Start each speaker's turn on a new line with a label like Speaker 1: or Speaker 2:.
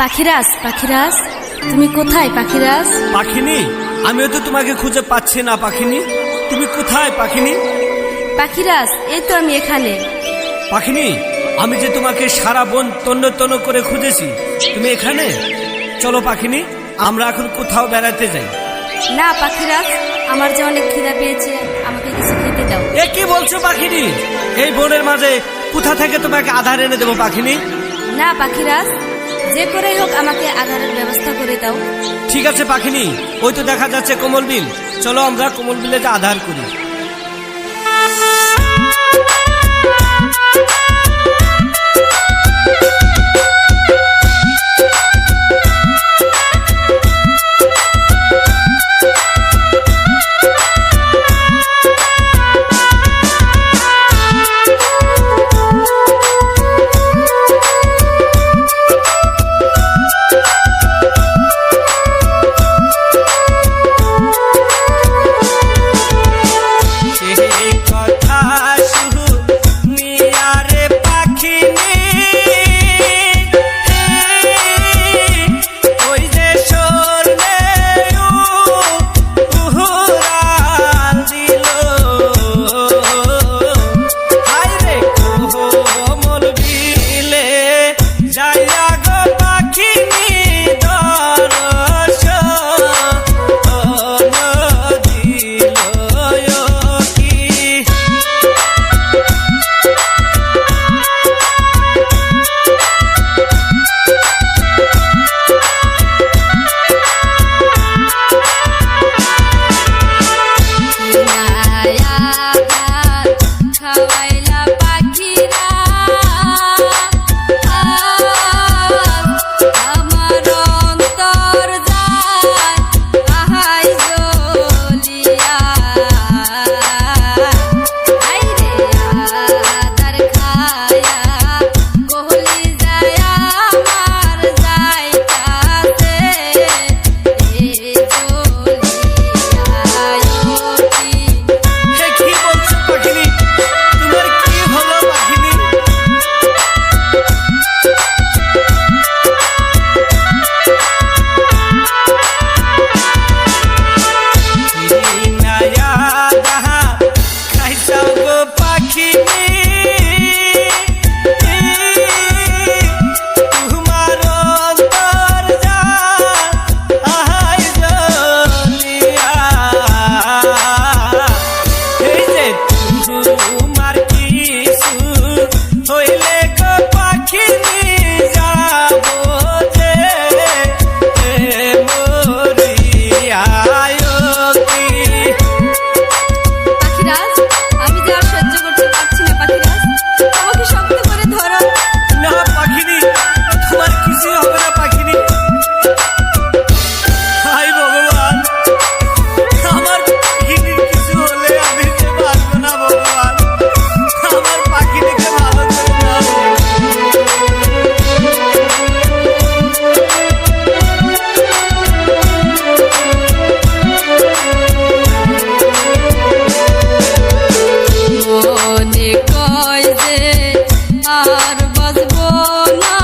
Speaker 1: পাখিরাজ পাখিরাজ তুমি কোথায় পাখিরাজ?
Speaker 2: পাখিনি? আমিও তো তোমাকে খুঁজে পাচ্ছি না পাখিনি। তুমি কোথায় পাখিনি?
Speaker 1: পাখিরাজ এই তো আমি এখানে।
Speaker 2: পাখিনি আমি যে তোমাকে সারা বন তন্ন তন্ন করে খুঁজেছি তুমি এখানে? চলো পাখিনি আমরা এখন কোথাও বেড়াতে যাই।
Speaker 1: না পাখিরাজ আমার যে অনেক খিদা পেয়েছে আমাকে কিছু খেতে দাও।
Speaker 2: এ কি বলছো পাখিনি? এই বনের মাঝে কোথা থেকে তোমাকে আধার এনে দেবো পাখিনি?
Speaker 1: না পাখিরাজ যে করেই হোক আমাকে আধারের ব্যবস্থা করে দাও।
Speaker 2: ঠিক আছে পাখিনি, ওই তো দেখা যাচ্ছে কোমল বিল। চলো আমরা কোমল বিলে আধার করি।
Speaker 1: বাজবো না।